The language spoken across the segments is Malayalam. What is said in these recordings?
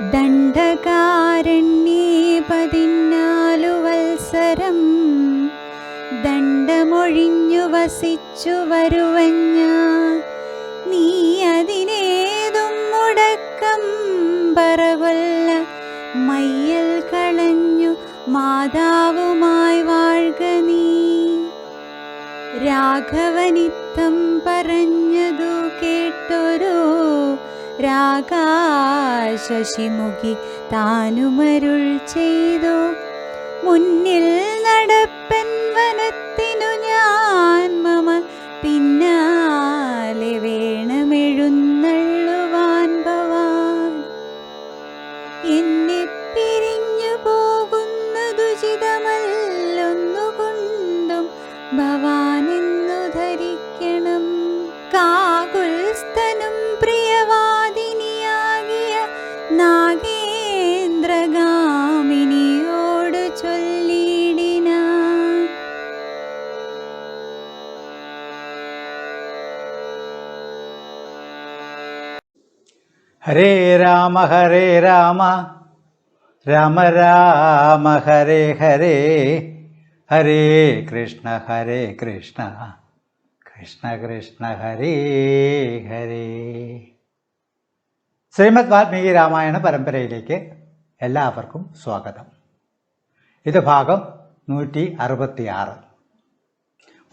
ദണ്ഡകാരണ്യേ പതിനാലു വത്സരം ദണ്ഡമൊഴിഞ്ഞു വസിച്ചു വരുവഞ്ഞ നീ അതിനേതും മുടക്കം പറകൊല്ല. മയ്യൽ കളഞ്ഞു മാതാവുമായി വാഴ്ക നീ. രാഘവനിത്തം പറഞ്ഞതു രാഗാശശിമുഖി താനുമരുൾ ചെയ്തു. മുന്നിൽ നടപ്പൻ ഹരേ രാമ ഹരേ രാമ. രാമ രാമ ഹരേ ഹരേ. ഹരേ കൃഷ്ണ ഹരേ കൃഷ്ണ. കൃഷ്ണ കൃഷ്ണ ഹരേ ഹരേ. ശ്രീമദ് വാൽമീകി രാമായണ പരമ്പരയിലേക്ക് എല്ലാവർക്കും സ്വാഗതം. ഇത് ഭാഗം നൂറ്റി അറുപത്തിയാറ്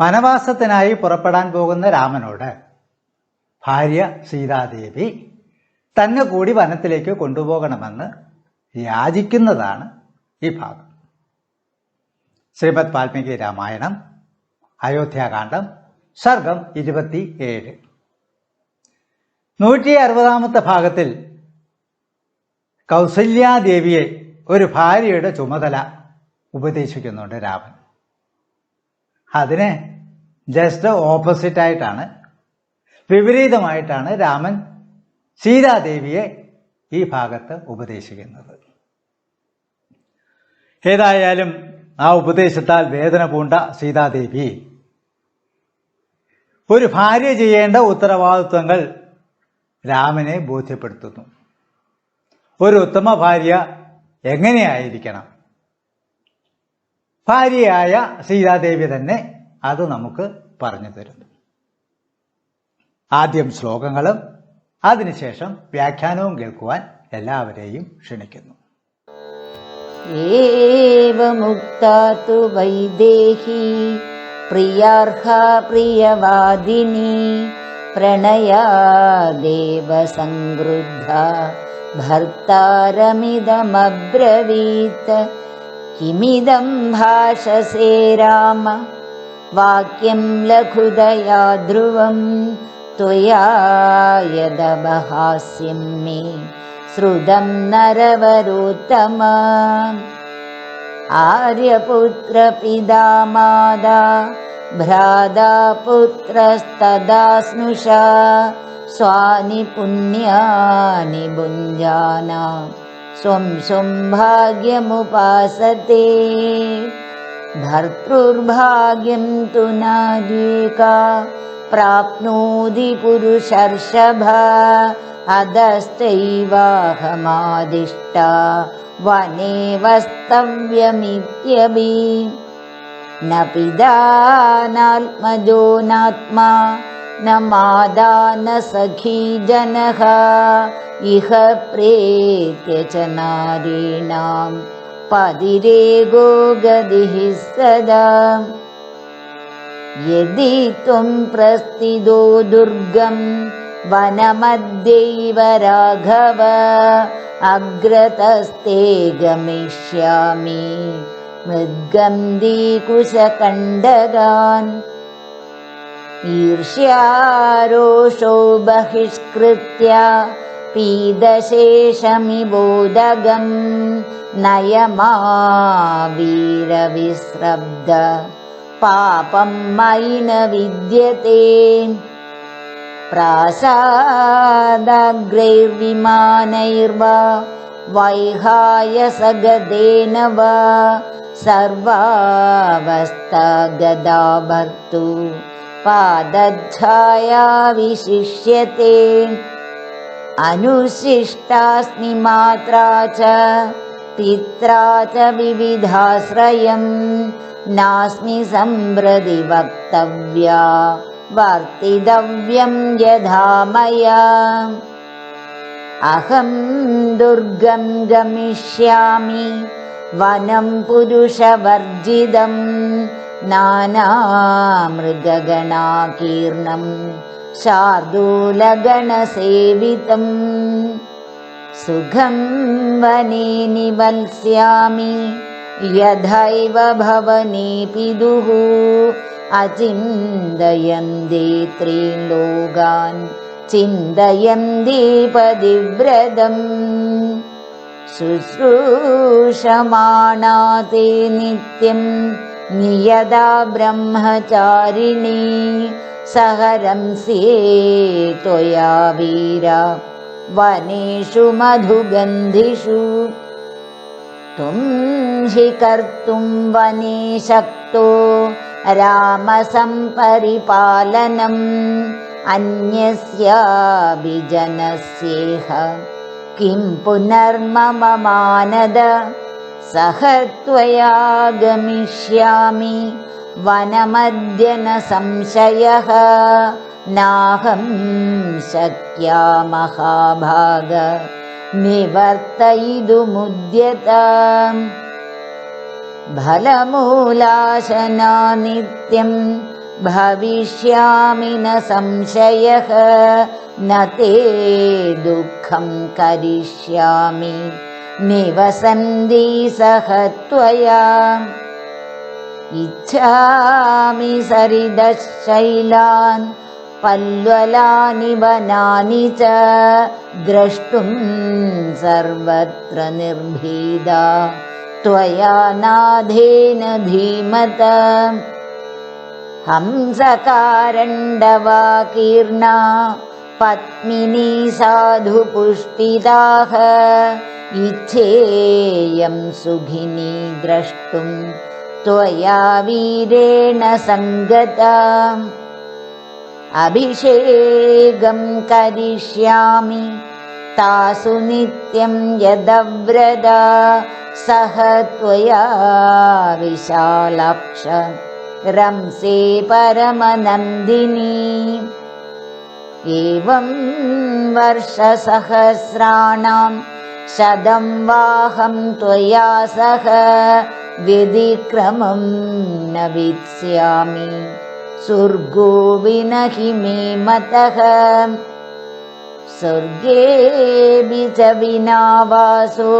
വനവാസത്തിനായി പുറപ്പെടാൻ പോകുന്ന രാമനോട് ഭാര്യ സീതാദേവി തന്നെ കൂടി വനത്തിലേക്ക് കൊണ്ടുപോകണമെന്ന് യാചിക്കുന്നതാണ് ഈ ഭാഗം. ശ്രീമദ് വാൽമീകി രാമായണം അയോധ്യാകാന്ഡം സർഗം ഇരുപത്തി ഏഴ് നൂറ്റി അറുപതാമത്തെ ഭാഗത്തിൽ കൗസല്യാദേവിയെ ഒരു ഭാര്യയുടെ ചുമതല ഉപദേശിക്കുന്നുണ്ട് രാമൻ. അതിനെ ജസ്റ്റ് ഓപ്പോസിറ്റായിട്ടാണ് വിപരീതമായിട്ടാണ് രാമൻ സീതാദേവിയെ ഈ ഭാഗത്ത് ഉപദേശിക്കുന്നത്. ഏതായാലും ആ ഉപദേശത്താൽ വേദന പൂണ്ട സീതാദേവി ഒരു ഭാര്യ ചെയ്യേണ്ട ഉത്തരവാദിത്വങ്ങൾ രാമനെ ബോധ്യപ്പെടുത്തുന്നു. ഒരു ഉത്തമ ഭാര്യ എങ്ങനെയായിരിക്കണം? ഭാര്യയായ സീതാദേവി തന്നെ അത് നമുക്ക് പറഞ്ഞു തരുന്നു. ആദ്യം ശ്ലോകങ്ങളും അതിനുശേഷം വ്യാഖ്യാനവും കേൾക്കുവാൻ എല്ലാവരെയും ക്ഷണിക്കുന്നു. ഏവമുക്താതു വൈദേഹി പ്രിയാർഹ പ്രിയവാദിനി പ്രണയാദേവ സംഗൃദ്ധ ഭർത്താരമിതമബ്രവീത്ത് കിമിതം ഭാഷസേ രാമ വാക്യം ലഘുതയാ ധ്രുവം त्वया यदवहास्यं मे श्रुतं नरवरोत्तम। आर्यपुत्रपिता मादा भ्राता पुत्रस्तदा स्नुषा स्वानि पुण्यानि भुञ्जाना स्वं स्वं भाग्यमुपासते। भर्तृर्भाग्यं तु नार्येका प्राप्नोति पुरुषर्षभ अधश्चैवाहमादिष्टा वने वस्तव्यमित्यपि न पिता नात्मजो नात्मा न मादा न सखी जनः इह प्रेत्य च नारीणां पदिरेगो गतिः सदा यदि त्वं प्रस्थितो दुर्गं वनमध्यैव राघव अग्रतस्ते गमिष्यामि मृद्गन्धीकुशकण्डगान् ईर्ष्यारोषो बहिष्कृत्य पीदशेषमिबोधगम् नयमा वीरविस्रब्ध पापं मयि न विद्यते। प्रासादाग्रैर्विमानैर्वा वैहायसगदेन वा सर्वावस्थागदा भर्तु पादच्छाया विशिष्यते अनुशिष्टास्मि मात्रा च पित्रा च विविधाश्रयम् नास्मि सम्प्रति वक्तव्या वर्तितव्यम् यथा मया। अहम् दुर्गम् गमिष्यामि वनम् पुरुषवर्जितम् नानामृगणाकीर्णम् शार्दूलगणसेवितम् सुखं वने निवल्स्यामि यथैव भवने पिदुः अचिन्तयन् देत्री लोगान् चिन्तयन् दीपदिव्रतम् ते नित्यम् नियदा ब्रह्मचारिणी सहरंस्ये त्वया वीरा। वनेषु मधुगन्धिषु। तुं हि कर्तुं वने शक्तो रामसम् परिपालनम् किं पुनर्मम मानद सह त्वया गमिष्यामि। वनमद्य न संशयः नाहं शक्या महाभाग निवर्तयितुमुद्यत। फलमूलाशना नित्यं भविष्यामि न संशयः न ते दुःखं करिष्यामि। निवसन्ति सह त्वया इच्छामि सरिदशैलान् पल्वलानि वनानि च द्रष्टुं सर्वत्र निर्भीदा। त्वया नाधेन धीमत। हंसकारण्डवाकीर्णा पत्मिनी साधुपुष्टिताः इच्छेयं सुखिनी द्रष्टुं त्वया वीरेण सङ्गता। अभिषेकं करिष्यामि तासु नित्यं यदव्रदा सह त्वया विशालाक्ष रंसे परमनन्दिनी। एवं वर्षसहस्राणां शतं वाहं त्वया सह व्यतिक्रमं न वित्स्यामि स्वर्गो विनहि मे मतः। स्वर्गेऽपि च विना वासो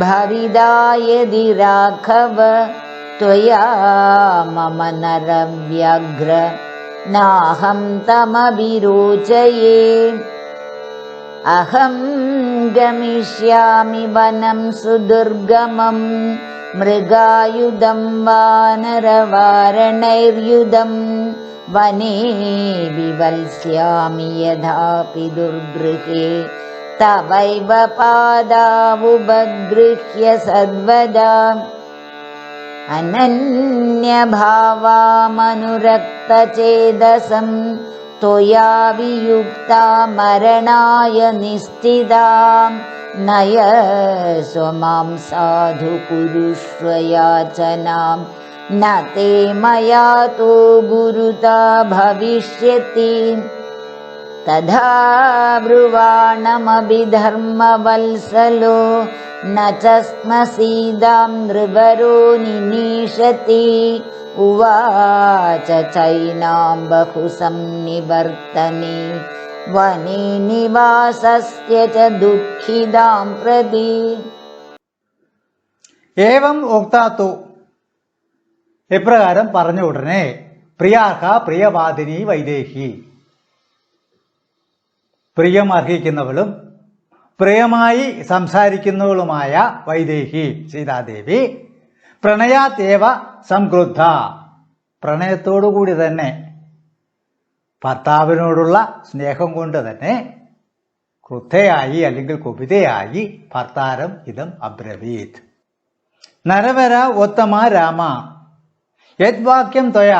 भविदा यदि राघव त्वया मम नरव्याघ्र नाहं तमभिरोचये अहं गमिष्यामि वनं सुदुर्गमम् मृगायुधं वानरवारणैर्युधं वने विवल्स्यामि यथापि दुर्गृहे। तवैव पादावुपगृह्य सर्वदा। अनन्यभावामनुरक्तचेदसं त्वया वियुक्ता मरणाय निस्थितां। नय स्वमां साधु कुरुष्व याचनां न ते मया तो गुरुता भविष्यति। तथा ब्रुवाणमभिधर्मवल्सलो न च स्म सीदां नृवरो निनीशति उवाच चैनां बहु संनिवर्तने വനേ നിവാസസ്യ ച ദുഃഖിതാം പ്രതി ഏവം ഉക്താത്തു ഇപ്രകാരം പറഞ്ഞ ഉടനെ പ്രിയാർഹ പ്രിയവാദിനി വൈദേഹി പ്രിയം അർഹിക്കുന്നവളും പ്രിയമായി സംസാരിക്കുന്നവളുമായ വൈദേഹി സീതാദേവി പ്രണയാത്തേവ സംക്രുദ്ധ. പ്രണയത്തോടുകൂടി തന്നെ ഭർത്താവിനോടുള്ള സ്നേഹം കൊണ്ട് തന്നെ ക്രുദ്ധയായി അല്ലെങ്കിൽ കുപിതയായി ഭർത്താരം ഇതം അബ്രവീത്. നരവര ഉത്തമ രാമ. യദ്വാക്യം ത്വയ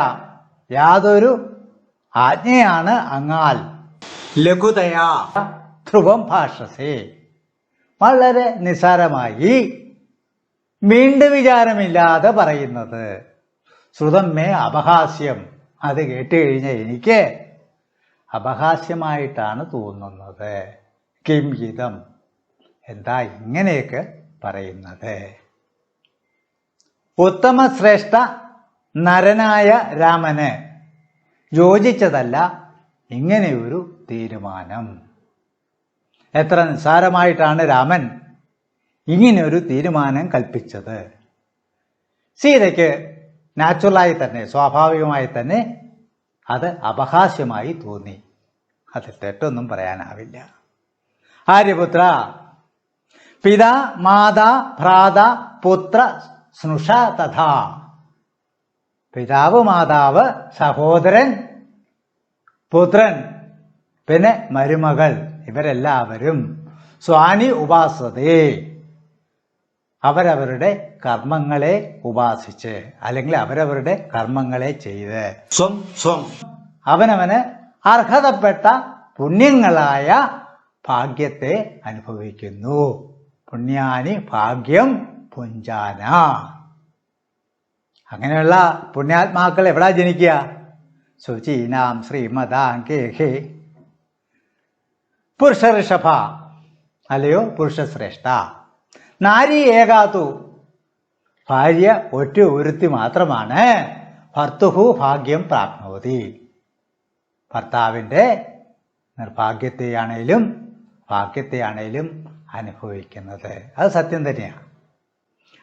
യാതൊരു ആജ്ഞയാണ് അങ്ങാൽ. ലഘുതയാ. ധ്രുവം ഭാഷസേ വളരെ നിസാരമായി വീണ്ടും വിചാരമില്ലാതെ പറയുന്നത്. മേ അപഹാസ്യം. അത് കേട്ട് കഴിഞ്ഞ എനിക്ക് അപഹാസ്യമായിട്ടാണ് തോന്നുന്നത്. കിം ഹിതം. എന്താ ഇങ്ങനെയൊക്കെ പറയുന്നത്? ഉത്തമശ്രേഷ്ഠ നരനായ രാമന് യോജിച്ചതല്ല ഇങ്ങനെയൊരു തീരുമാനം. എത്ര നിസ്സാരമായിട്ടാണ് രാമൻ ഇങ്ങനെയൊരു തീരുമാനം കൽപ്പിച്ചത്. സീതയ്ക്ക് നാച്ചുറലായി തന്നെ സ്വാഭാവികമായി തന്നെ അത് അപഹാസ്യമായി തോന്നി. അത് തെറ്റൊന്നും പറയാനാവില്ല. ആര്യപുത്ര പിത മാതാ ഭ്രാത പുത്ര സ്നുഷ തഥാ. പിതാവ് മാതാവ് സഹോദരൻ പുത്രൻ പിന്നെ മരുമകൾ. ഇവരെല്ലാവരും സ്വാനി ഉപാസതേ. അവരവരുടെ കർമ്മങ്ങളെ ഉപാസിച്ച് അല്ലെങ്കിൽ അവരവരുടെ കർമ്മങ്ങളെ ചെയ്ത്. സ്വം സ്വം. അവനവന് അർഹതപ്പെട്ട പുണ്യങ്ങളായ ഭാഗ്യത്തെ അനുഭവിക്കുന്നു. പുണ്യാനി ഭാഗ്യം പുഞ്ചാന. അങ്ങനെയുള്ള പുണ്യാത്മാക്കൾ എവിടാ ജനിക്കുക? ശുചീനാം ശ്രീമതാങ്കേഹേ പുരുഷ ഋഷഭ അല്ലയോ പുരുഷശ്രേഷ്ഠ. നാരി ഏകാതു. ഭാര്യ ഒറ്റ ഒരുത്തി മാത്രമാണ്. ഭർത്തുഹു ഭാഗ്യം പ്രാപ്നോതി. ഭർത്താവിന്റെ നിർഭാഗ്യത്തെയാണേലും ഭാഗ്യത്തെയാണേലും അനുഭവിക്കുന്നത്. അത് സത്യം തന്നെയാണ്.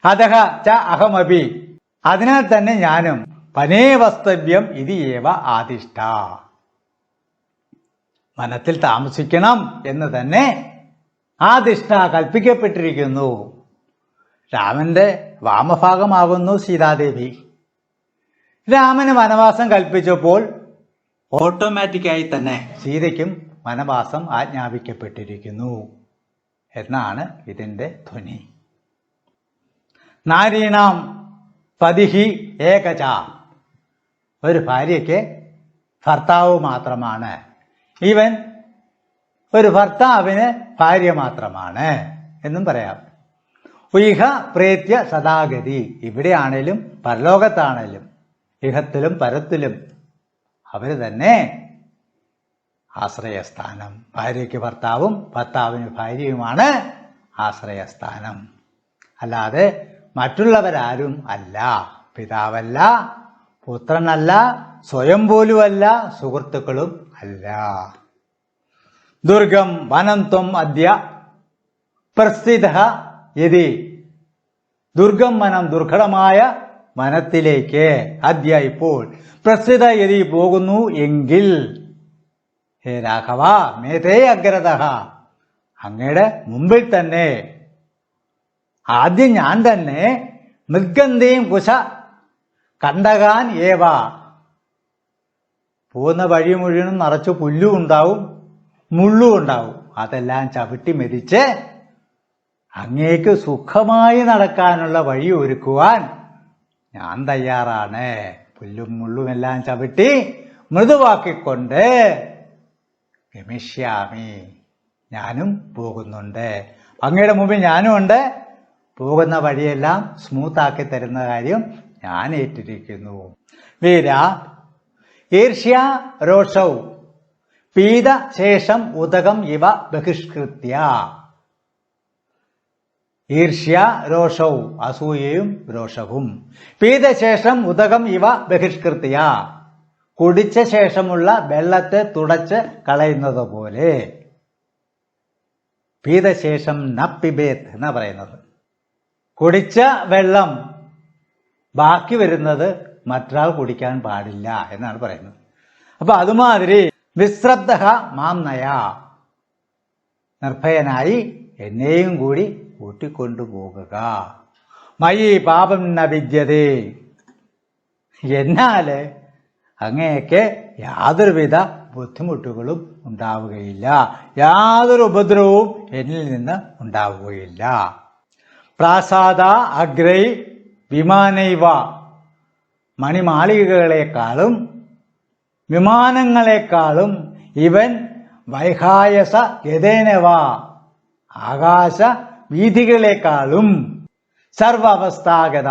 അതഹ ച അഹമപി. അതിനാൽ തന്നെ ഞാനും പനേ വസ്തവ്യം ഇത് ഏവ ആദിഷ്ട. വനത്തിൽ താമസിക്കണം എന്ന് തന്നെ ആ ആദിഷ്ട കൽപ്പിക്കപ്പെട്ടിരിക്കുന്നു. രാമന്റെ വാമഭാഗമാകുന്നു സീതാദേവി. രാമന് വനവാസം കൽപ്പിച്ചപ്പോൾ ഓട്ടോമാറ്റിക്കായി തന്നെ സീതയ്ക്കും വനവാസം ആജ്ഞാപിക്കപ്പെട്ടിരിക്കുന്നു. എന്നാണ് ഇതിന്റെ ധ്വനി. നാരീണാം പതിഹി ഏകച ഒരു ഭാര്യയ്ക്ക് ഭർത്താവ് മാത്രമാണ്. ഇവൻ ഒരു ഭർത്താവിന് ഭാര്യ മാത്രമാണ് എന്നും പറയാം. ഉയിഹ പ്രേത്യ സദാഗതി. ഇവിടെയാണേലും പരലോകത്താണേലും ഇഹത്തിലും പരത്തിലും അവർ തന്നെ ആശ്രയസ്ഥാനം. ഭാര്യയ്ക്ക് ഭർത്താവും ഭർത്താവിന് ഭാര്യയുമാണ് ആശ്രയസ്ഥാനം. അല്ലാതെ മറ്റുള്ളവരാരും അല്ല പിതാവല്ല പുത്രനല്ല സ്വയം പോലുമല്ല സുഹൃത്തുക്കളും അല്ല. ദുർഗം വനം ത്വം അദ്യ പ്രസ്ഥിത യതി. ദുർഗം വനം ദുർഘടമായ വനത്തിലേക്ക് അദ്യ ഇപ്പോൾ പ്രസ്ഥിത യതി പോകുന്നു എങ്കിൽ ഹേ രാഘവ മേധേ അഗ്രത അങ്ങയുടെ മുമ്പിൽ തന്നെ ആദ്യം ഞാൻ തന്നെ മൃഗന്തിയും കുശ കണ്ടകാൻ ഏവ പോകുന്ന വഴി മുഴുവനും നിറച്ച് പുല്ലും ഉണ്ടാവും മുള്ളും ഉണ്ടാവും. അതെല്ലാം ചവിട്ടി മെതിച്ച് അങ്ങേക്ക് സുഖമായി നടക്കാനുള്ള വഴി ഒരുക്കുവാൻ ഞാൻ തയ്യാറാണ്. പുല്ലും മുള്ളും എല്ലാം ചവിട്ടി മൃദുവാക്കിക്കൊണ്ട് ഗമിഷ്യാമി ഞാനും പോകുന്നുണ്ട്. അങ്ങയുടെ മുമ്പിൽ ഞാനും ഉണ്ട്. പോകുന്ന വഴിയെല്ലാം സ്മൂത്താക്കി തരുന്ന കാര്യം ഞാൻ ഏറ്റിരിക്കുന്നു വീര ഈർഷ്യ രോഷൗ. പീത ശേഷം ഉദകം ഇവ ബഹിഷ്കൃത്യ. ഈർഷ്യ രോഷൗ അസൂയയും രോഷവും. പീതശേഷം ഉദകം ഇവ ബഹിഷ്കൃത്യ. കുടിച്ച ശേഷമുള്ള വെള്ളത്തെ തുടച്ച് കളയുന്നത് പോലെ പീതശേഷം ന എന്ന് എന്നാ പറയുന്നത്. കുടിച്ച വെള്ളം ബാക്കി വരുന്നത് മറ്റൊരാൾ കുടിക്കാൻ പാടില്ല എന്നാണ് പറയുന്നത്. അപ്പൊ അതുമാതിരി വിശ്രദ്ധ മാം നയ. നിർഭയനായി എന്നെയും കൂടി കൂട്ടിക്കൊണ്ടുപോകുക മയി പാപം ന വിദ്യതേ. എന്നാൽ അങ്ങനെയൊക്കെ യാതൊരുവിധ ബുദ്ധിമുട്ടുകളും ഉണ്ടാവുകയില്ല. യാതൊരു ഉപദ്രവവും എന്നിൽ നിന്ന് ഉണ്ടാവുകയില്ല. പ്രാസാദ അഗ്രൈ വിമാനൈവ. മണിമാളികകളെക്കാളും വിമാനങ്ങളെക്കാളും ഇവൻ വൈഹായസ യഥേനവ ആകാശ വീഥികളെക്കാളും സർവവസ്ഥാഗത.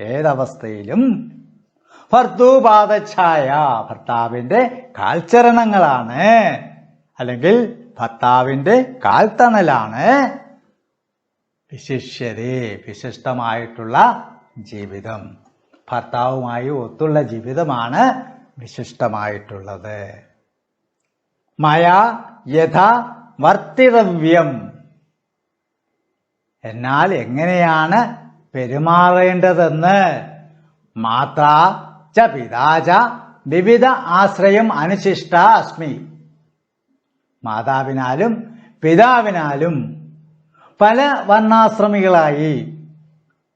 ഏതവസ്ഥയിലും ഭർത്തൂപാദഛായ ഭർത്താവിന്റെ കാൽച്ചരണങ്ങളാണ് അല്ലെങ്കിൽ ഭർത്താവിന്റെ കാൽത്തണലാണ് വിശിഷ്യതേ വിശിഷ്ടമായിട്ടുള്ള ജീവിതം. ഭർത്താവുമായി ഒത്തുള്ള ജീവിതമാണ് വിശിഷ്ടമായിട്ടുള്ളത്. മയാ യഥ വർത്തിതവ്യം. എന്നാൽ എങ്ങനെയാണ് പെരുമാറേണ്ടതെന്ന്? മാതാ ച പിതാച വിവിധ ആശ്രയം അനുശിഷ്ട അസ്മി. മാതാവിനാലും പിതാവിനാലും പല വർണാശ്രമികളായി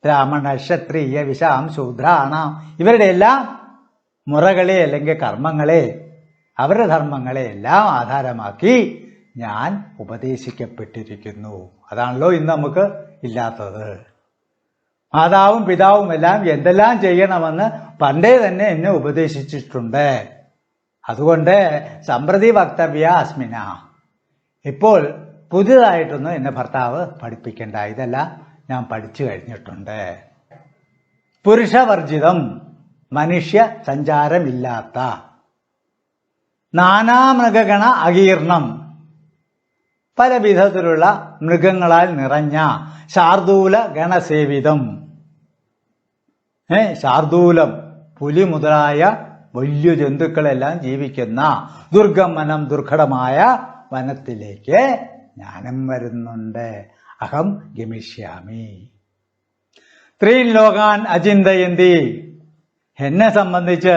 ബ്രാഹ്മണ ക്ഷത്രിയ വിശാം ശൂദ്രാണാം ഇവരുടെ എല്ലാം മുറകളെ അല്ലെങ്കിൽ കർമ്മങ്ങളെ അവരുടെ ധർമ്മങ്ങളെ എല്ലാം ആധാരമാക്കി ഞാൻ ഉപദേശിക്കപ്പെട്ടിരിക്കുന്നു. അതാണല്ലോ ഇന്ന് നമുക്ക് ഇല്ലാത്തത്. മാതാവും പിതാവും എല്ലാം എന്തെല്ലാം ചെയ്യണമെന്ന് പണ്ടേ തന്നെ എന്നെ ഉപദേശിച്ചിട്ടുണ്ട്. അതുകൊണ്ട് സമ്പ്രതി വക്തവ്യ അസ്മിന. ഇപ്പോൾ പുതിയതായിട്ടൊന്നും എന്നെ ഭർത്താവ് പഠിപ്പിക്കേണ്ട. ഇതെല്ലാം ഞാൻ പഠിച്ചു കഴിഞ്ഞിട്ടുണ്ട്. പുരുഷവർജിതം മനുഷ്യ സഞ്ചാരമില്ലാത്ത. നാനാമൃഗഗണ അകീർണം. പല വിധത്തിലുള്ള മൃഗങ്ങളാൽ നിറഞ്ഞ ശാർദൂല ഗണസേവിതം. ഏ ശാർദൂലം പുലി മുതലായ വലിയ ജന്തുക്കളെല്ലാം ജീവിക്കുന്ന ദുർഗമനം ദുർഘടമായ വനത്തിലേക്ക് ഞാനും വരുന്നുണ്ട്. അഹം ഗമിഷ്യാമി. ത്രീൻ ലോകാൻ അചിന്തയന്തി. എന്നെ സംബന്ധിച്ച്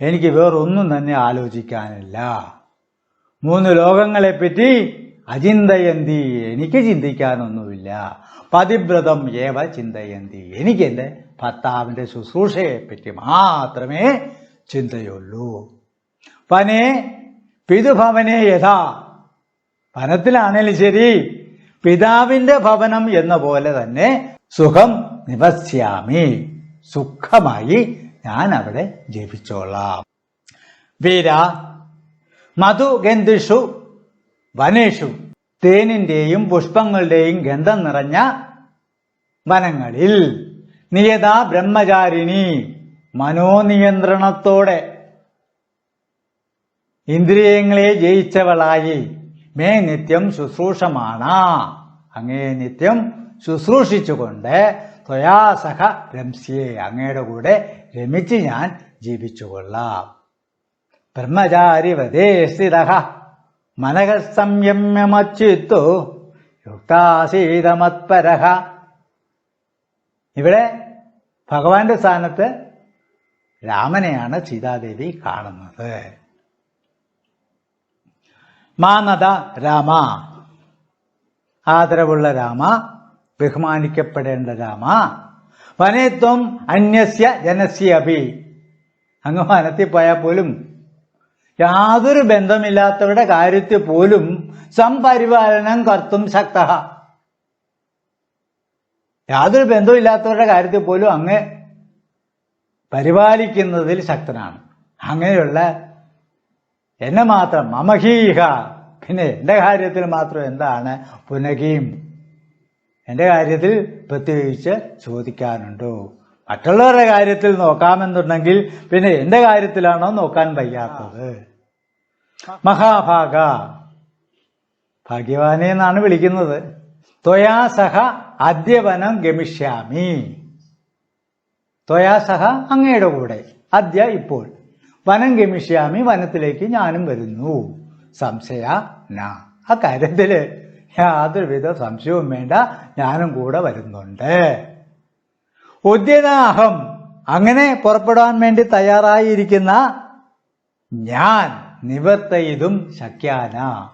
എനിക്ക് വേറൊന്നും തന്നെ ആലോചിക്കാനില്ല. മൂന്ന് ലോകങ്ങളെപ്പറ്റി അചിന്തയന്തി. എനിക്ക് ചിന്തിക്കാനൊന്നുമില്ല. പതിവ്രതം ഏവ ചിന്തയന്തി. എനിക്ക് എന്റെ ഭർത്താവിന്റെ ശുശ്രൂഷയെപ്പറ്റി മാത്രമേ ചിന്തയുള്ളൂ. പനെ പിതുഭവനെ യഥാ. വനത്തിലാണേലും ശരി പിതാവിന്റെ ഭവനം എന്ന പോലെ തന്നെ സുഖം നിവസ്യാമി. സുഖമായി ഞാൻ അവിടെ ജപിച്ചോളാം. വീര മധുഗന്ധിഷു വനേഷു തേനിന്റെയും പുഷ്പങ്ങളുടെയും ഗന്ധം നിറഞ്ഞ വനങ്ങളിൽ നിയതാ ബ്രഹ്മചാരിണി. മനോനിയന്ത്രണത്തോടെ ഇന്ദ്രിയങ്ങളെ ജയിച്ചവളായി. മേ നിത്യം ശുശ്രൂഷമാണ്. അങ്ങേ നിത്യം ശുശ്രൂഷിച്ചുകൊണ്ട് ത്വയാസഹ രംസ്യേ. അങ്ങയുടെ കൂടെ രമിച്ച് ഞാൻ ജീവിച്ചുകൊള്ളാം. ബ്രഹ്മചാരി വധേ സ്ഥിത. മനഃ സംയമച്ചിത്തു യുക്താസീതമത്പരഹ ഇവിടെ ഭഗവാന്റെ സ്ഥാനത്ത് രാമനെയാണ് സീതാദേവി കാണുന്നത്. മാനത രാമ. ആദരവുള്ള രാമ ബഹുമാനിക്കപ്പെടേണ്ട രാമ. വനേത്വം അന്യസ്യ ജനസ്യ അഭി അങ്ങ് വനത്തിൽ പോയാൽ പോലും യാതൊരു ബന്ധമില്ലാത്തവരുടെ കാര്യത്തിൽ പോലും സംപരിപാലനം കർത്തും ശക്ത. യാതൊരു ബന്ധമില്ലാത്തവരുടെ കാര്യത്തിൽ പോലും അങ്ങ് പരിപാലിക്കുന്നതിൽ ശക്തനാണ്. അങ്ങനെയുള്ള എന്നെ മാത്രം മമഹീഹ. പിന്നെ എന്റെ കാര്യത്തിൽ മാത്രം എന്താണ്? പുനകീം എന്റെ കാര്യത്തിൽ പ്രത്യേകിച്ച് ചോദിക്കാനുണ്ടോ. മറ്റുള്ളവരുടെ കാര്യത്തിൽ നോക്കാമെന്നുണ്ടെങ്കിൽ പിന്നെ എന്റെ കാര്യത്തിലാണോ നോക്കാൻ വയ്യാത്തത്? മഹാഭാഗ. ഭാഗ്യവാനെ എന്നാണ് വിളിക്കുന്നത്. ത്വയാ സഹ അദ്യവനം ഗമിഷ്യാമി. ത്വയാ സഹ അങ്ങയുടെ കൂടെ. അദ്യ ഇപ്പോൾ. വനം ഗമിഷ്യാമി വനത്തിലേക്ക് ഞാനും വരുന്നു. സംശയ ന. ആ കാര്യത്തിൽ യാതൊരുവിധ സംശയവും വേണ്ട. ഞാനും കൂടെ വരുന്നുണ്ട്. ഉദ്യനാഹം. അങ്ങനെ പുറപ്പെടാൻ വേണ്ടി തയ്യാറായിരിക്കുന്ന ഞാൻ നിവർത്തയിതും ശക്യാന.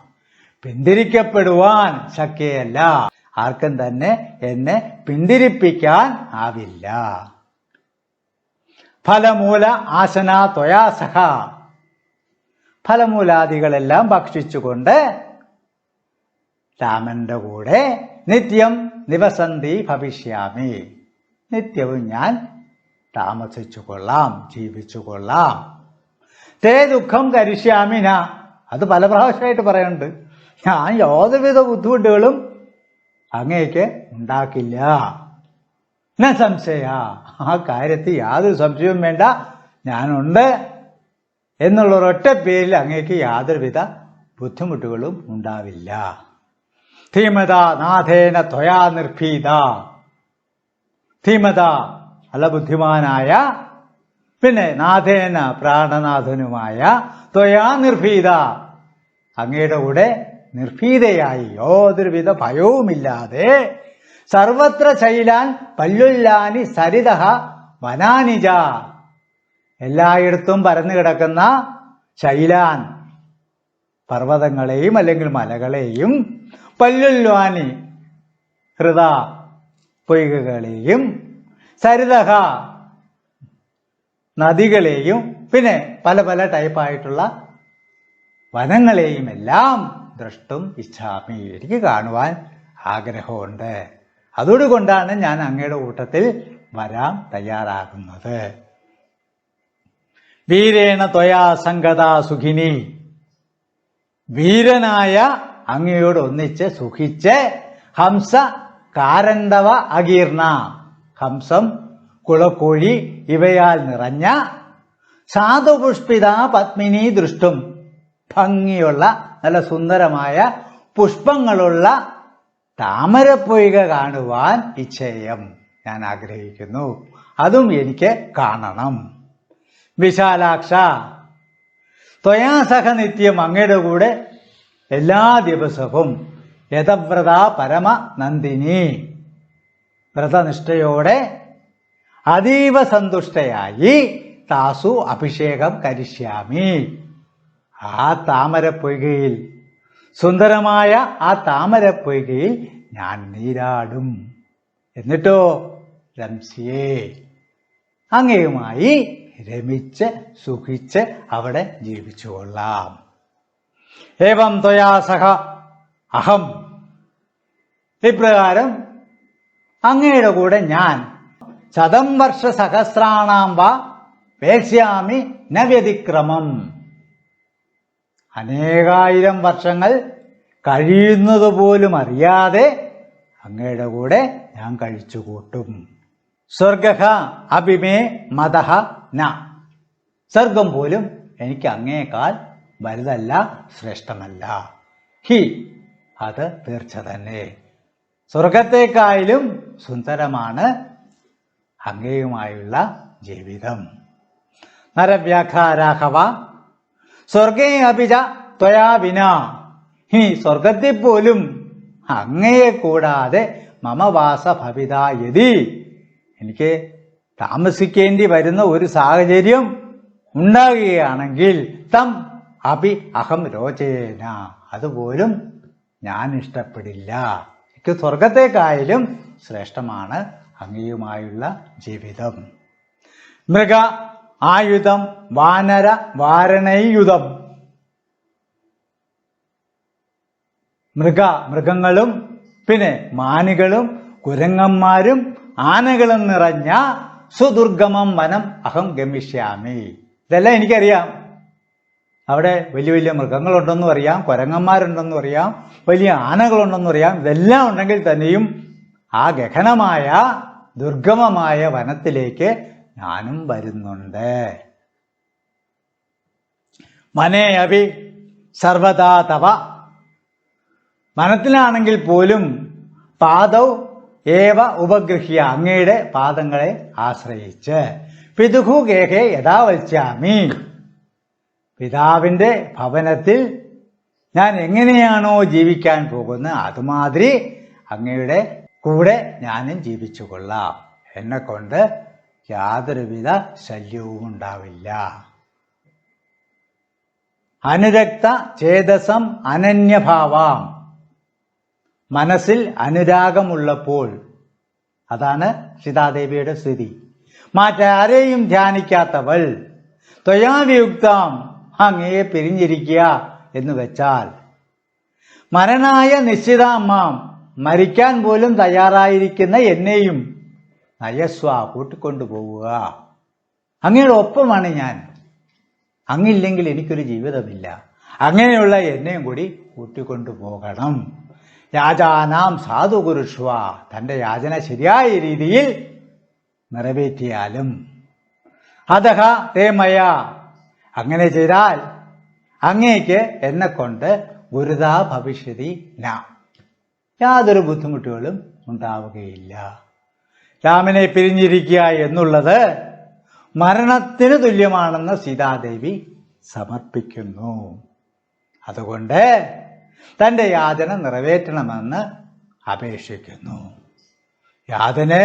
പിന്തിരിക്കപ്പെടുവാൻ ശക്യയല്ല. ആർക്കും തന്നെ എന്നെ പിന്തിരിപ്പിക്കാൻ ആവില്ല. ഫലമൂല ആസന ത്വയാസഹ ഫലമൂലാദികളെല്ലാം ഭക്ഷിച്ചുകൊണ്ട് രാമന്റെ കൂടെ നിത്യം നിവസന്തി ഭവിഷ്യാമി. നിത്യവും ഞാൻ താമസിച്ചു കൊള്ളാം ജീവിച്ചു കൊള്ളാം തേ ദുഃഖം കരിഷ്യാമിന. അത് പല പ്രാവശ്യമായിട്ട് പറയുന്നുണ്ട് ഞാൻ യാതൊരുവിധ ബുദ്ധിമുട്ടുകളും അങ്ങേക്ക് ഉണ്ടാക്കില്ല. എന്നാ സംശയ? ആ കാര്യത്തിൽ യാതൊരു സംശയവും വേണ്ട. ഞാനുണ്ട് എന്നുള്ള ഒരൊറ്റ പേരിൽ അങ്ങേക്ക് യാതൊരുവിധ ബുദ്ധിമുട്ടുകളും ഉണ്ടാവില്ല. ധീമത നാഥേന ത്വയാ നിർഭീത. ധീമത അല്ല ബുദ്ധിമാനായ പിന്നെ നാഥേന പ്രാണനാഥനുമായ ത്വയാ നിർഭീത. അങ്ങയുടെ കൂടെ നിർഭീതയായി യാതൊരുവിധ ഭയവുമില്ലാതെ സർവത്ര ചൈലാൻ പല്ലുല്ലാനി സരിത വനാനിജ. എല്ലായിടത്തും പരന്നു കിടക്കുന്ന ശൈലാൻ. പർവതങ്ങളെയും അല്ലെങ്കിൽ മലകളെയും പല്ലുല്വാനി ഹൃദ പൊയ്കകളെയും സരിതഹ നദികളെയും പിന്നെ പല പല ടൈപ്പായിട്ടുള്ള വനങ്ങളെയും എല്ലാം ദ്രഷ്ടും ഇച്ഛാമി എനിക്ക് കാണുവാൻ ആഗ്രഹമുണ്ട്. അതുകൊണ്ടാണ് ഞാൻ അങ്ങയുടെ കൂട്ടത്തിൽ വരാൻ തയ്യാറാകുന്നത്. വീരേണ ത്വയാ സംഗത സുഖിനി. വീരനായ അങ്ങയോട് ഒന്നിച്ച് സുഖിച്ച് ഹംസ കാരണ്ടവ അകീർണ. ഹംസം കുളക്കോഴി ഇവയാൽ നിറഞ്ഞ സാധുപുഷ്പിത പത്മിനി ദൃഷ്ടും. ഭംഗിയുള്ള നല്ല സുന്ദരമായ പുഷ്പങ്ങളുള്ള താമരപ്പൊയ്ക കാണുവാൻ ഇച്ഛയം. ഞാൻ ആഗ്രഹിക്കുന്നു. അതും എനിക്ക് കാണണം. വിശാലാക്ഷ ത്വയാസഹ നിത്യം അങ്ങയുടെ കൂടെ എല്ലാ ദിവസവും യഥവ്രത പരമ നന്ദിനി. വ്രതനിഷ്ഠയോടെ അതീവ സന്തുഷ്ടയായി താസു അഭിഷേകം കരിഷ്യാമി. ആ താമരപ്പൊയ്കയിൽ സുന്ദരമായ ആ താമര പൊയ്കയിൽ ഞാൻ നീരാടും. എന്നിട്ടോ രംസിയേ അങ്ങയുമായി രമിച്ച് സുഖിച്ച് അവിടെ ജീവിച്ചുകൊള്ളാം ഏവം ത്വയാ സഹ അഹം. ഇപ്രകാരം അങ്ങയുടെ കൂടെ ഞാൻ ശതം വർഷ സഹസ്രാണാം വാ വേക്ഷ്യാമി നവ്യതിക്രമം വ്യതിക്രമം. അനേകായിരം വർഷങ്ങൾ കഴിയുന്നത് പോലും അറിയാതെ അങ്ങയുടെ കൂടെ ഞാൻ കഴിച്ചുകൂട്ടും സ്വർഗ അഭിമേ മതഹ ന. സ്വർഗം പോലും എനിക്ക് അങ്ങേക്കാൾ വലുതല്ല ശ്രേഷ്ഠമല്ല. ഹി അത് തീർച്ച തന്നെ സ്വർഗത്തെക്കായാലും സുന്ദരമാണ് അങ്ങയുമായുള്ള ജീവിതം. നരവ്യാഖാരാഘവ സ്വർഗേ അഭിജ ത്വയാ വിന. ഈ സ്വർഗത്തിൽ പോലും അങ്ങയെ കൂടാതെ മമവാസ ഭവിത യതി. എനിക്ക് താമസിക്കേണ്ടി വരുന്ന ഒരു സാഹചര്യം ഉണ്ടാകുകയാണെങ്കിൽ തം അഭി അഹം രോചേന. അതുപോലും ഞാൻ ഇഷ്ടപ്പെടില്ല. എനിക്ക് സ്വർഗത്തെക്കായാലും ശ്രേഷ്ഠമാണ് അങ്ങയുമായുള്ള ജീവിതം. മൃഗ ആയുധം വാനര വാരണയുധം. മൃഗ മൃഗങ്ങളും പിന്നെ മാനുകളും കുരങ്ങന്മാരും ആനകളും നിറഞ്ഞ സുദുർഗമം വനം അഹം ഗമിഷ്യാമി. ഇതെല്ലാം എനിക്കറിയാം. അവിടെ വലിയ വലിയ മൃഗങ്ങളുണ്ടെന്നും അറിയാം കുരങ്ങന്മാരുണ്ടെന്നും അറിയാം വലിയ ആനകളുണ്ടെന്നും അറിയാം. ഇതെല്ലാം ഉണ്ടെങ്കിൽ തന്നെയും ആ ഗഹനമായ ദുർഗമമായ വനത്തിലേക്ക് ഞാനും വരുന്നുണ്ട്. മനേ അഭി സർവതാ തവ. മനത്തിലാണെങ്കിൽ പോലും പാദൗ ഏവ ഉപഗൃഹ്യ അങ്ങയുടെ പാദങ്ങളെ ആശ്രയിച്ച്. പിതുഹു ഗേഹേ യഥാ വച്ചാമി പിതാവിന്റെ ഭവനത്തിൽ ഞാൻ എങ്ങനെയാണോ ജീവിക്കാൻ പോകുന്നത് അതുമാതിരി അങ്ങയുടെ കൂടെ ഞാനും ജീവിച്ചു കൊള്ളാം എന്നെ കൊണ്ട് യാതൊരുവിധ ശല്യവും ഉണ്ടാവില്ല. അനുരക്ത ചേതസം അനന്യഭാവാം. മനസ്സിൽ അനുരാഗമുള്ളപ്പോൾ. അതാണ് സീതാദേവിയുടെ സ്ഥിതി. മറ്റാരെയും ധ്യാനിക്കാത്തവൾ ത്വയാവിയുക്താം അങ്ങയെ പിരിഞ്ഞിരിക്കുക എന്ന് വെച്ചാൽ മരണായ നിശ്ചിതാമ്മാം മരിക്കാൻ പോലും തയ്യാറായിരിക്കുന്ന എന്നെയും നയസ്വ കൂട്ടിക്കൊണ്ടു പോവുക. അങ്ങയുടെ ഒപ്പമാണ് ഞാൻ. അങ്ങില്ലെങ്കിൽ എനിക്കൊരു ജീവിതമില്ല. അങ്ങനെയുള്ള എന്നെയും കൂടി കൂട്ടിക്കൊണ്ടു പോകണം. യാചാനാം സാധുകുരുഷ്വ തന്റെ യാചന ശരിയായ രീതിയിൽ നിറവേറ്റിയാലും. അതഹ തേമയ അങ്ങനെ ചെയ്താൽ അങ്ങേക്ക് എന്നെ കൊണ്ട് ഗുരുതാ ഭവിഷ്യതി ന. യാതൊരു ബുദ്ധിമുട്ടുകളും ഉണ്ടാവുകയില്ല. രാമനെ പിരിഞ്ഞിരിക്കുക എന്നുള്ളത് മരണത്തിന് തുല്യമാണെന്ന് സീതാദേവി സമർപ്പിക്കുന്നു. അതുകൊണ്ട് തന്റെ യാതന നിറവേറ്റണമെന്ന് അപേക്ഷിക്കുന്നു. യാതന്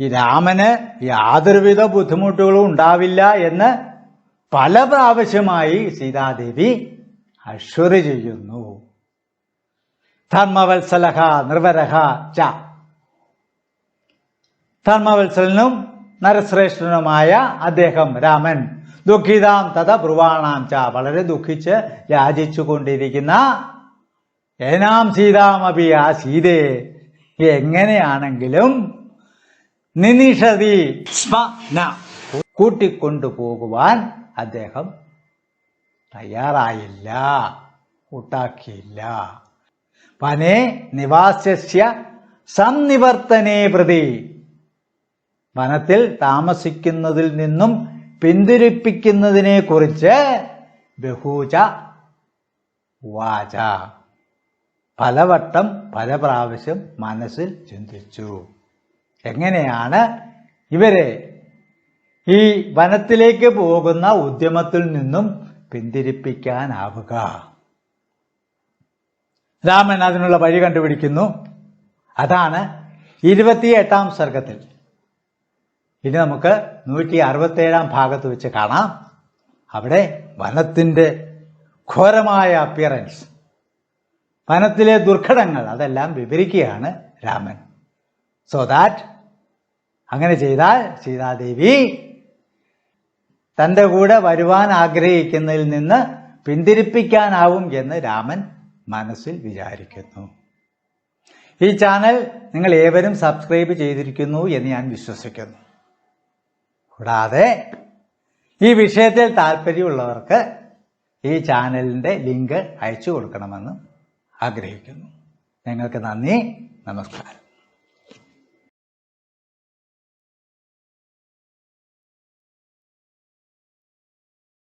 ഈ രാമന് യാതൊരുവിധ ബുദ്ധിമുട്ടുകളും ഉണ്ടാവില്ല എന്ന് പല പ്രാവശ്യമായി സീതാദേവി അശ്വറി ചെയ്യുന്നു. ധർമ്മവത്സലഹ നിർവരഹ ച. ധർമ്മവത്സലനും നരശ്രേഷ്ഠനുമായ അദ്ദേഹം രാമൻ. ദുഃഖിതാം തഥ ബ്രുവാണാം ച. വളരെ ദുഃഖിച്ച് യാചിച്ചു കൊണ്ടിരിക്കുന്ന ഏനാം സീതാമപി ആ സീതയെ എങ്ങനെയാണെങ്കിലും നിനിഷതി സ്മ ന കൂട്ടിക്കൊണ്ടു പോകുവാൻ അദ്ദേഹം തയ്യാറായില്ല കൂട്ടാക്കിയില്ല. വനേ നിവാസ്യ സംനിവർത്തനേ പ്രതി. വനത്തിൽ താമസിക്കുന്നതിൽ നിന്നും പിന്തിരിപ്പിക്കുന്നതിനെ കുറിച്ച് ബഹൂച വാച. പലവട്ടം പല പ്രാവശ്യം മനസ്സിൽ ചിന്തിച്ചു. എങ്ങനെയാണ് ഇവരെ ഈ വനത്തിലേക്ക് പോകുന്ന ഉദ്യമത്തിൽ നിന്നും പിന്തിരിപ്പിക്കാനാവുക? രാമൻ അതിനുള്ള വഴി കണ്ടുപിടിക്കുന്നു. അതാണ് ഇരുപത്തിയെട്ടാം സർഗത്തിൽ. ഇനി നമുക്ക് നൂറ്റി അറുപത്തേഴാം ഭാഗത്ത് വെച്ച് കാണാം. അവിടെ വനത്തിന്റെ ഘോരമായ അപ്പിയറൻസ് വനത്തിലെ ദുർഘടങ്ങൾ അതെല്ലാം വിവരിക്കുകയാണ് രാമൻ. സോ ദാറ്റ് അങ്ങനെ ചെയ്താൽ സീതാദേവി തന്റെ കൂടെ വരുവാൻ ആഗ്രഹിക്കുന്നതിൽ നിന്ന് പിന്തിരിപ്പിക്കാനാവും എന്ന് രാമൻ മനസ്സിൽ വിചാരിക്കുന്നു. ഈ ചാനൽ നിങ്ങൾ ഏവരും സബ്സ്ക്രൈബ് ചെയ്തിരിക്കുന്നു എന്ന് ഞാൻ വിശ്വസിക്കുന്നു. കൂടാതെ ഈ വിഷയത്തിൽ താല്പര്യമുള്ളവർക്ക് ഈ ചാനലിന്റെ ലിങ്ക് അയച്ചു കൊടുക്കണമെന്ന് ആഗ്രഹിക്കുന്നു. ഞങ്ങൾക്ക് നന്ദി. നമസ്കാരം.